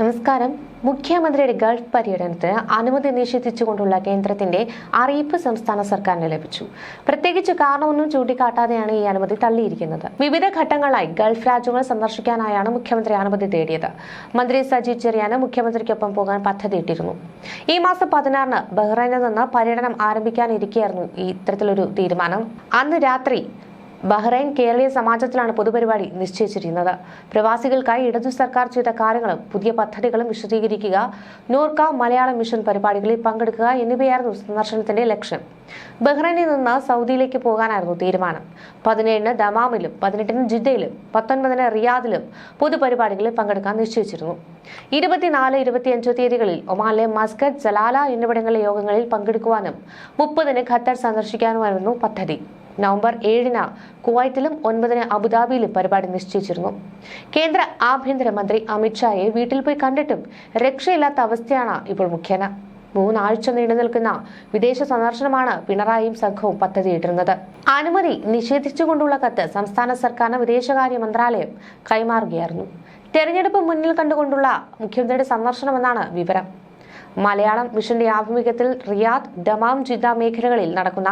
നമസ്കാരം. മുഖ്യമന്ത്രിയുടെ ഗൾഫ് പര്യടനത്തിന് അനുമതി നിഷേധിച്ചുകൊണ്ടുള്ള കേന്ദ്രത്തിന്റെ അറിയിപ്പ് സംസ്ഥാന സർക്കാരിന് ലഭിച്ചു. പ്രത്യേകിച്ച് കാരണമൊന്നും ചൂണ്ടിക്കാട്ടാതെയാണ് ഈ അനുമതി തള്ളിയിരിക്കുന്നത്. വിവിധ ഘട്ടങ്ങളായി ഗൾഫ് രാജ്യങ്ങൾ സന്ദർശിക്കാനായാണ് മുഖ്യമന്ത്രി അനുമതി തേടിയത്. മന്ത്രി സജി ചെറിയാന് മുഖ്യമന്ത്രിക്കൊപ്പം പോകാൻ പദ്ധതിയിട്ടിരുന്നു. ഈ മാസം പതിനാറിന് ബഹ്റൈനിൽ നിന്ന് പര്യടനം ആരംഭിക്കാനിരിക്കെയായിരുന്നു ഇത്തരത്തിലൊരു തീരുമാനം. അന്ന് രാത്രി ബഹ്റൈൻ കേരളീയ സമാജത്തിലാണ് പൊതുപരിപാടി നിശ്ചയിച്ചിരിക്കുന്നത്. പ്രവാസികൾക്കായി ഇടതു സർക്കാർ ചെയ്ത കാര്യങ്ങളും പുതിയ പദ്ധതികളും വിശദീകരിക്കുക നോർക്ക മലയാളം മിഷൻ പരിപാടികളിൽ പങ്കെടുക്കുക എന്നിവയായിരുന്നു സന്ദർശനത്തിന്റെ ലക്ഷ്യം. ബഹ്റൈനിൽ നിന്ന് സൗദിയിലേക്ക് പോകാനായിരുന്നു തീരുമാനം. പതിനേഴിന് ദമാമിലും പതിനെട്ടിന് ജിദ്ദയിലും പത്തൊൻപതിന് റിയാദിലും പൊതുപരിപാടികളിൽ പങ്കെടുക്കാൻ നിശ്ചയിച്ചിരുന്നു. ഇരുപത്തിനാല് ഇരുപത്തിയഞ്ച് തീയതികളിൽ ഒമാനിലെ മസ്കറ്റ് ജലാല എന്നിവിടങ്ങളിലെ യോഗങ്ങളിൽ പങ്കെടുക്കുവാനും മുപ്പതിന് ഖത്തർ സന്ദർശിക്കാനുമായിരുന്നു പദ്ധതി. നവംബർ ഏഴിന് കുവൈറ്റിലും ഒൻപതിന് അബുദാബിയിലും പരിപാടി നിശ്ചയിച്ചിരുന്നു. കേന്ദ്ര ആഭ്യന്തരമന്ത്രി അമിത്ഷായെ വീട്ടിൽ പോയി കണ്ടിട്ടും രക്ഷയില്ലാത്ത അവസ്ഥയാണ് ഇപ്പോൾ മുഖ്യന. മൂന്നാഴ്ച നീണ്ടു നിൽക്കുന്ന വിദേശ സന്ദർശനമാണ് പിണറായിയും സംഘവും പദ്ധതിയിട്ടിരുന്നത്. അനുമതി നിഷേധിച്ചുകൊണ്ടുള്ള കത്ത് സംസ്ഥാന സർക്കാരിന് വിദേശകാര്യ മന്ത്രാലയം കൈമാറുകയായിരുന്നു. തെരഞ്ഞെടുപ്പ് മുന്നിൽ കണ്ടുകൊണ്ടുള്ള മുഖ്യമന്ത്രിയുടെ സന്ദർശനമെന്നാണ് വിവരം. മലയാളം മിഷന്റെ ആഭിമുഖ്യത്തിൽ റിയാദ് ദമാം ജിദ്ദ മേഖലകളിൽ നടക്കുന്ന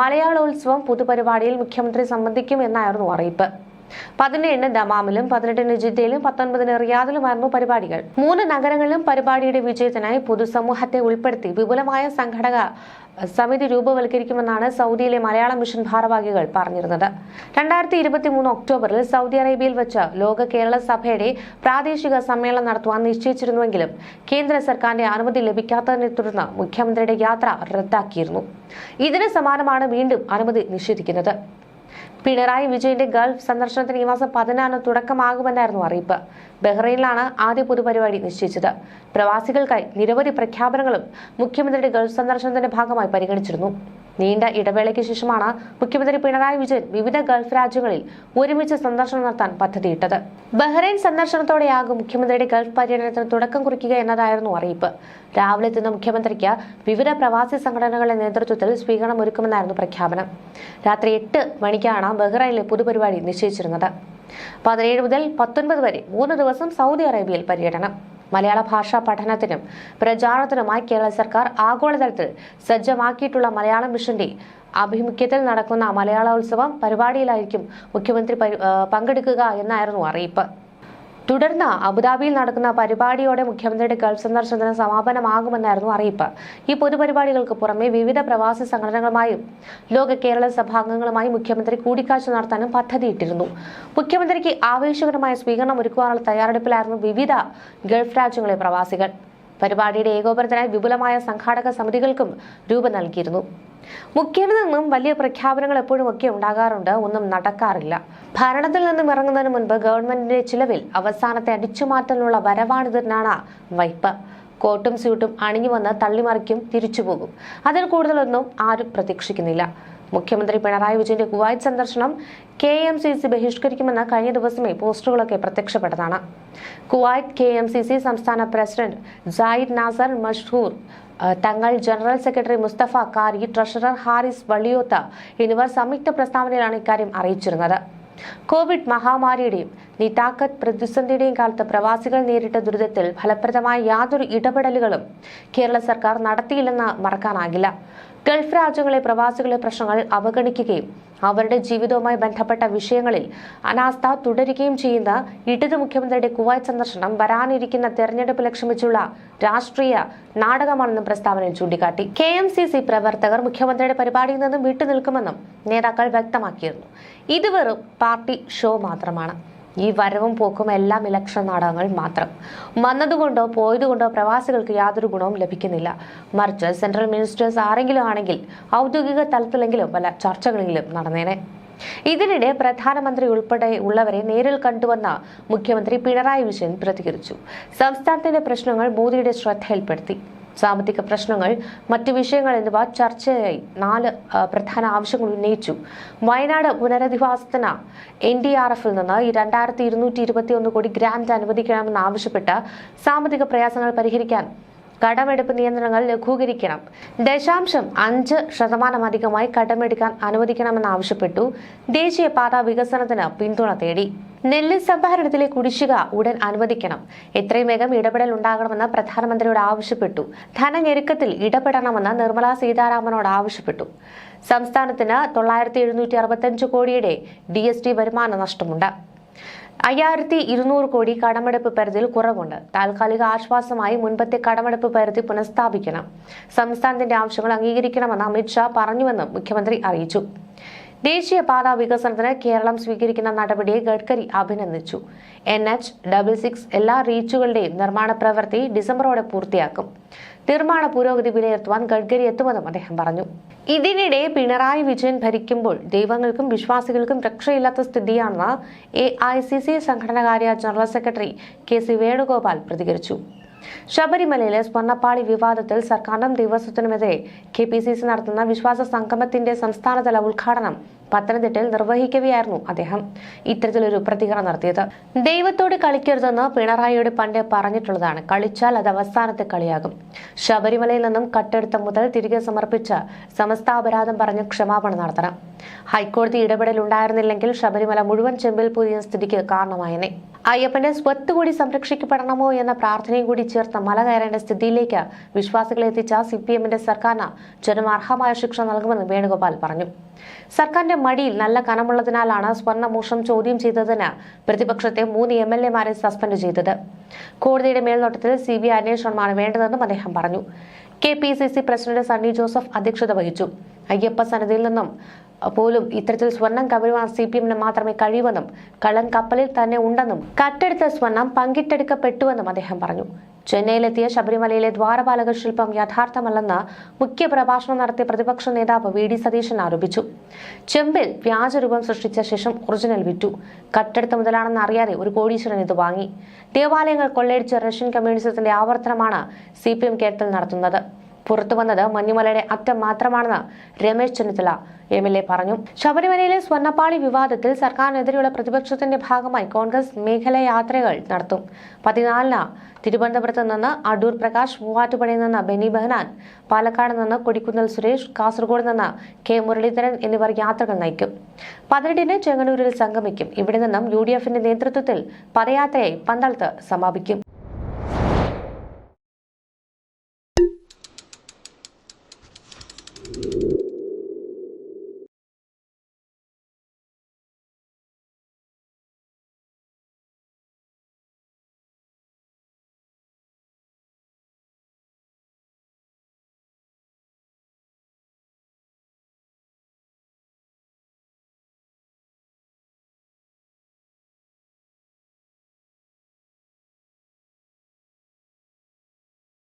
മലയാളോത്സവം പൊതുപരിപാടിയിൽ മുഖ്യമന്ത്രി സംബന്ധിക്കും എന്നായിരുന്നു അറിയിപ്പ്. പതിനേഴിന് ദമാമിലും പതിനെട്ടിന് ജിദ്ദയിലും പത്തൊൻപതിന് റിയാദിലുമായിരുന്നു പരിപാടികൾ. മൂന്ന് നഗരങ്ങളിലും പരിപാടിയുടെ വിജയത്തിനായി പൊതുസമൂഹത്തെ ഉൾപ്പെടുത്തി വിപുലമായ സംഘടക സമിതി രൂപവൽക്കരിക്കുമെന്നാണ് സൗദിയിലെ മലയാള മിഷൻ ഭാരവാഹികൾ പറഞ്ഞിരുന്നത്. രണ്ടായിരത്തി ഇരുപത്തി മൂന്ന് ഒക്ടോബറിൽ സൗദി അറേബ്യയിൽ വെച്ച് ലോക കേരള സഭയുടെ പ്രാദേശിക സമ്മേളനം നടത്തുവാൻ നിശ്ചയിച്ചിരുന്നുവെങ്കിലും കേന്ദ്ര സർക്കാരിന്റെ അനുമതി ലഭിക്കാത്തതിനെ തുടർന്ന് മുഖ്യമന്ത്രിയുടെ യാത്ര റദ്ദാക്കിയിരുന്നു. ഇതിന് സമാനമാണ് വീണ്ടും അനുമതി നിഷേധിക്കുന്നത്. പിണറായി വിജയന്റെ ഗൾഫ് സന്ദർശനത്തിന് ഈ മാസം പതിനാറിന് തുടക്കമാകുമെന്നായിരുന്നു അറിയിപ്പ്. ബഹ്റൈനിലാണ് ആദ്യ പൊതുപരിപാടി നിശ്ചയിച്ചത്. പ്രവാസികൾക്കായി നിരവധി പ്രഖ്യാപനങ്ങളും മുഖ്യമന്ത്രിയുടെ ഗൾഫ് സന്ദർശനത്തിന്റെ ഭാഗമായി പരിഗണിച്ചിരുന്നു. നീണ്ട ഇടവേളയ്ക്ക് ശേഷമാണ് മുഖ്യമന്ത്രി പിണറായി വിജയൻ വിവിധ ഗൾഫ് രാജ്യങ്ങളിൽ ഒരുമിച്ച് സന്ദർശനം നടത്താൻ പദ്ധതിയിട്ടത്. ബഹ്റൈൻ സന്ദർശനത്തോടെയാകും മുഖ്യമന്ത്രിയുടെ ഗൾഫ് പര്യടനത്തിന് തുടക്കം കുറിക്കുക എന്നതായിരുന്നു അറിയിപ്പ്. രാവിലെ എത്തുന്ന മുഖ്യമന്ത്രിക്ക് വിവിധ പ്രവാസി സംഘടനകളുടെ നേതൃത്വത്തിൽ സ്വീകരണം ഒരുക്കുമെന്നായിരുന്നു പ്രഖ്യാപനം. രാത്രി എട്ട് മണിക്കാണ് ബഹ്റൈനിലെ പൊതുപരിപാടി നിശ്ചയിച്ചിരുന്നത്. പതിനേഴ് മുതൽ പത്തൊൻപത് വരെ മൂന്ന് ദിവസം സൗദി അറേബ്യയിൽ പര്യടനം. മലയാള ഭാഷാ പഠനത്തിനും പ്രചാരണത്തിനുമായി കേരള സർക്കാർ ആഗോളതലത്തിൽ സജ്ജമാക്കിയിട്ടുള്ള മലയാളം മിഷന്റെ ആഭിമുഖ്യത്തിൽ നടക്കുന്ന മലയാളോത്സവം പരിപാടിയിലായിരിക്കും മുഖ്യമന്ത്രി പങ്കെടുക്കുക എന്നായിരുന്നു അറിയിപ്പ്. തുടർന്ന് അബുദാബിയിൽ നടക്കുന്ന പരിപാടിയോടെ മുഖ്യമന്ത്രിയുടെ ഗൾഫ് സന്ദർശനത്തിന് സമാപനമാകുമെന്നായിരുന്നു അറിയിപ്പ്. ഈ പൊതുപരിപാടികൾക്ക് പുറമെ വിവിധ പ്രവാസി സംഘടനകളുമായും ലോക കേരള സഭാംഗങ്ങളുമായി മുഖ്യമന്ത്രി കൂടിക്കാഴ്ച നടത്താനും പദ്ധതിയിട്ടിരുന്നു. മുഖ്യമന്ത്രിക്ക് ആവേശകരമായ സ്വീകരണം ഒരുക്കുവാനുള്ള തയ്യാറെടുപ്പിലായിരുന്നു വിവിധ ഗൾഫ് രാജ്യങ്ങളെ പ്രവാസികൾ. പരിപാടിയുടെ ഏകോപനത്തിനായി വിപുലമായ സംഘാടക സമിതികൾക്കും രൂപം നൽകിയിരുന്നു. മുഖ്യനിൽ നിന്നും വലിയ പ്രഖ്യാപനങ്ങൾ എപ്പോഴും ഒക്കെ ഉണ്ടാകാറുണ്ട്. ഒന്നും നടക്കാറില്ല. ഭരണത്തിൽ നിന്നും ഇറങ്ങുന്നതിന് മുൻപ് ഗവൺമെന്റിന്റെ ചിലവിൽ അവസാനത്തെ അടിച്ചുമാറ്റലിനുള്ള വരവാണിതെന്നാണ് വൈപ്പ്. കോട്ടും സ്യൂട്ടും അണിഞ്ഞു വന്ന് തള്ളിമറിക്കും തിരിച്ചുപോകും. അതിൽ കൂടുതലൊന്നും ആരും പ്രതീക്ഷിക്കുന്നില്ല. മുഖ്യമന്ത്രി പിണറായി വിജയന്റെ കുവൈറ്റ് സന്ദർശനം കെ എം സി സി ബഹിഷ്കരിക്കുമെന്ന് കഴിഞ്ഞ ദിവസമേ പോസ്റ്ററുകളൊക്കെ പ്രത്യക്ഷപ്പെട്ടതാണ്. Kuwait K M C C സംസ്ഥാന president Jaid Nasar Mashhoor Thangal general secretary Musthafa Kari treasurer Haris Valliyoth എന്നിവർ സംയുക്ത പ്രസ്താവനയിലാണ് ഇക്കാര്യം അറിയിച്ചിരുന്നത്. കോവിഡ് മഹാമാരിയുടെയും നിതാക്കത്ത് പ്രതിസന്ധിയുടെയും കാലത്ത് പ്രവാസികൾ നേരിട്ട ദുരിതത്തിൽ ഫലപ്രദമായ യാതൊരു ഇടപെടലുകളും കേരള സർക്കാർ നടത്തിയില്ലെന്ന് മറക്കാനാകില്ല. ഗൾഫ് രാജ്യങ്ങളിലെ പ്രവാസികളെ പ്രശ്നങ്ങൾ അവഗണിക്കുകയും അവരുടെ ജീവിതവുമായി ബന്ധപ്പെട്ട വിഷയങ്ങളിൽ അനാസ്ഥ തുടരുകയും ചെയ്യുന്ന ഇടതു മുഖ്യമന്ത്രിയുടെ കുവൈറ്റ് സന്ദർശനം വരാനിരിക്കുന്ന തെരഞ്ഞെടുപ്പ് ലക്ഷ്യമിച്ചുള്ള രാഷ്ട്രീയ നാടകമാണെന്നും പ്രസ്താവനയിൽ ചൂണ്ടിക്കാട്ടി. കെ എം സി സി പ്രവർത്തകർ മുഖ്യമന്ത്രിയുടെ പരിപാടിയിൽ നിന്നും വിട്ടുനിൽക്കുമെന്നും നേതാക്കൾ വ്യക്തമാക്കിയിരുന്നു. ഇത് വെറും പാർട്ടി ഷോ മാത്രമാണ്. ഈ വരവും പോക്കും എല്ലാം ഇലക്ഷൻ നാടകങ്ങൾ മാത്രം. വന്നതുകൊണ്ടോ പോയതുകൊണ്ടോ പ്രവാസികൾക്ക് യാതൊരു ഗുണവും ലഭിക്കുന്നില്ല. മറിച്ച് സെൻട്രൽ മിനിസ്റ്റേഴ്സ് ആരെങ്കിലും ആണെങ്കിൽ ഔദ്യോഗിക തലത്തിലെങ്കിലും പല ചർച്ചകളെങ്കിലും നടന്നേനെ. ഇതിനിടെ പ്രധാനമന്ത്രി ഉൾപ്പെടെ ഉള്ളവരെ നേരിൽ കണ്ടുവന്ന മുഖ്യമന്ത്രി പിണറായി വിജയൻ പ്രതികരിച്ചു. സംസ്ഥാനത്തിന്റെ പ്രശ്നങ്ങൾ മോദിയുടെ ശ്രദ്ധയിൽപ്പെടുത്തി. സാമ്പത്തിക പ്രശ്നങ്ങൾ മറ്റു വിഷയങ്ങൾ എന്നിവ ചർച്ചയായി. നാല് പ്രധാന ആവശ്യങ്ങൾ ഉന്നയിച്ചു. വയനാട് പുനരധിവാസത്തിന് എൻ ഡി ആർ എഫിൽ നിന്ന് രണ്ടായിരത്തി ഇരുന്നൂറ്റി ഇരുപത്തി ഒന്ന് കോടി ഗ്രാന്റ് അനുവദിക്കണമെന്ന് ആവശ്യപ്പെട്ട് സാമ്പത്തിക പ്രയാസങ്ങൾ പരിഹരിക്കാൻ കടമെടുപ്പ് നിയന്ത്രണങ്ങൾ ലഘൂകരിക്കണം. ദശാംശം അഞ്ച് ശതമാനം അധികമായി കടമെടുക്കാൻ അനുവദിക്കണമെന്ന് ആവശ്യപ്പെട്ടു. ദേശീയപാത വികസനത്തിന് പിന്തുണ തേടി. നെല്ല് സംഭരണത്തിലെ കുടിശ്ശിക ഉടൻ അനുവദിക്കണം. എത്രയും വേഗം ഇടപെടൽ ഉണ്ടാകണമെന്ന് പ്രധാനമന്ത്രിയോട് ആവശ്യപ്പെട്ടു. ധനഞെരുക്കത്തിൽ ഇടപെടണമെന്ന് നിർമ്മല സീതാരാമനോട് ആവശ്യപ്പെട്ടു. സംസ്ഥാനത്തിന് തൊള്ളായിരത്തി എഴുന്നൂറ്റി അറുപത്തഞ്ച് കോടിയുടെ ഡി എസ് ടി വരുമാന നഷ്ടമുണ്ട്. അയ്യായിരത്തി ഇരുന്നൂറ് കോടി കടമെടുപ്പ് പരിധിയിൽ കുറവുണ്ട്. താൽക്കാലിക ആശ്വാസമായി മുൻപത്തെ കടമെടുപ്പ് പരിധി പുനഃസ്ഥാപിക്കണം. സംസ്ഥാനത്തിന്റെ ആവശ്യങ്ങൾ അംഗീകരിക്കണമെന്ന് അമിത്ഷാ പറഞ്ഞുവെന്നും മുഖ്യമന്ത്രി അറിയിച്ചു. ദേശീയപാത വികസനത്തിന് കേരളം സ്വീകരിക്കുന്ന നടപടിയെ ഗഡ്കരി അഭിനന്ദിച്ചു. എൻ എച്ച് ഡബിൾ സിക്സ് എല്ലാ റീച്ചുകളുടെയും നിർമ്മാണ പ്രവൃത്തി ഡിസംബറോടെ പൂർത്തിയാക്കും. നിർമ്മാണ പുരോഗതി വിലയിരുത്തുവാൻ ഗഡ്കരി എത്തുമെന്നും അദ്ദേഹം പറഞ്ഞു. ഇതിനിടെ പിണറായി വിജയൻ ഭരിക്കുമ്പോൾ ദൈവങ്ങൾക്കും വിശ്വാസികൾക്കും രക്ഷയില്ലാത്ത സ്ഥിതിയാണെന്ന് A I C C സംഘടനകാര്യ general secretary K C Venugopal പ്രതികരിച്ചു. ശബരിമലയിലെ സ്വർണപ്പാളി വിവാദത്തിൽ സർക്കാരിനും ദേവസ്വത്തിനുമെതിരെ കെ പി സി സി നടത്തുന്ന വിശ്വാസ സംഗമത്തിന്റെ സംസ്ഥാനതല ഉദ്ഘാടനം പത്തനംതിട്ടയിൽ നിർവഹിക്കുകയായിരുന്നു അദ്ദേഹം. ഇത്തരത്തിലൊരു പ്രതികരണം നടത്തിയത്. ദൈവത്തോട് കളിക്കരുതെന്ന് പിണറായിയോട് പണ്ട് പറഞ്ഞിട്ടുള്ളതാണ്. കളിച്ചാൽ അത് അവസാനത്തെ കളിയാകും. ശബരിമലയിൽ നിന്നും കട്ടെടുത്ത മുതൽ തിരികെ സമർപ്പിച്ച് സമസ്താപരാധം പറഞ്ഞ് ക്ഷമാപണം നടത്തണം. ഹൈക്കോടതി ഇടപെടൽ ഉണ്ടായിരുന്നില്ലെങ്കിൽ ശബരിമല മുഴുവൻ ചെമ്പിൽ പൂരിയ സ്ഥിതിക്ക് കാരണമായേനെ. അയ്യപ്പന്റെ സ്വത്ത് കൂടി സംരക്ഷിക്കപ്പെടണമോ എന്ന പ്രാർത്ഥനയും കൂടി ചേർത്ത് മല കയറേണ്ട സ്ഥിതിയിലേക്ക് വിശ്വാസികളെ എത്തിച്ച സി പി എമ്മിന്റെ സർക്കാരിന് ജനം അർഹമായ ശിക്ഷ നൽകുമെന്ന് വേണുഗോപാൽ പറഞ്ഞു. സർക്കാരിന്റെ മടിയിൽ നല്ല കനമുള്ളതിനാലാണ് സ്വർണമോഷണം ചോദ്യം ചെയ്തതിന് പ്രതിപക്ഷത്തെ മൂന്ന് എം എൽ എമാരെ സസ്പെൻഡ് ചെയ്തത്. കോടതിയുടെ മേൽനോട്ടത്തിൽ സി ബി ഐ അന്വേഷണമാണ് വേണ്ടതെന്നും അദ്ദേഹം പറഞ്ഞു. K P C C president Sunny Joseph അധ്യക്ഷത വഹിച്ചു. അയ്യപ്പ സന്നിധിയിൽ നിന്നും പോലും ഇത്തരത്തിൽ സ്വർണം കവരുവാൻ സി പി എമ്മിന് മാത്രമേ കഴിയുവെന്നും കള്ളൻ കപ്പലിൽ തന്നെ ഉണ്ടെന്നും കട്ടെടുത്ത സ്വർണം പങ്കിട്ടെടുക്കപ്പെട്ടുവെന്നും അദ്ദേഹം പറഞ്ഞു. ചെന്നൈയിലെത്തിയ ശബരിമലയിലെ ദ്വാരപാലക ശില്പം യഥാർത്ഥമല്ലെന്ന് മുഖ്യ പ്രഭാഷണം നടത്തിയ പ്രതിപക്ഷ നേതാവ് വി ഡി സതീശൻ ആരോപിച്ചു. ചെമ്പിൽ വ്യാജരൂപം സൃഷ്ടിച്ച ശേഷം ഒറിജിനൽ വിറ്റു. കട്ടെടുത്ത മുതലാണെന്ന് അറിയാതെ ഒരു കോടീശ്വരൻ ഇത് വാങ്ങി. ദേവാലയങ്ങൾ കൊള്ളയടിച്ച റഷ്യൻ കമ്മ്യൂണിസത്തിന്റെ ആവർത്തനമാണ് സി പി എം കേരളത്തിൽ നടത്തുന്നത്. പുറത്തു വന്നത് മഞ്ഞുമലയുടെ അറ്റം മാത്രമാണെന്ന് Ramesh Chennithala M L A പറഞ്ഞു. ശബരിമലയിലെ സ്വർണപ്പാളി വിവാദത്തിൽ സർക്കാരിനെതിരെയുള്ള പ്രതിപക്ഷത്തിന്റെ ഭാഗമായി കോൺഗ്രസ് മേഖലാ യാത്രകൾ നടത്തും. പതിനാലിന് തിരുവനന്തപുരത്ത് നിന്ന് അടൂർ പ്രകാശ് മൂവാറ്റുപുഴയിൽ നിന്ന് ബെനി ബെഹനാൻ പാലക്കാട് നിന്ന് കൊടിക്കുന്നിൽ സുരേഷ് കാസർഗോഡ് നിന്ന് കെ മുരളീധരൻ എന്നിവർ യാത്രകൾ നയിക്കും. പതിനെട്ടിന് ചെങ്ങന്നൂരിൽ സംഗമിക്കും. ഇവിടെ നിന്നും യു ഡി എഫിന്റെ നേതൃത്വത്തിൽ പദയാത്രയായി പന്തളത്ത് സമാപിക്കും.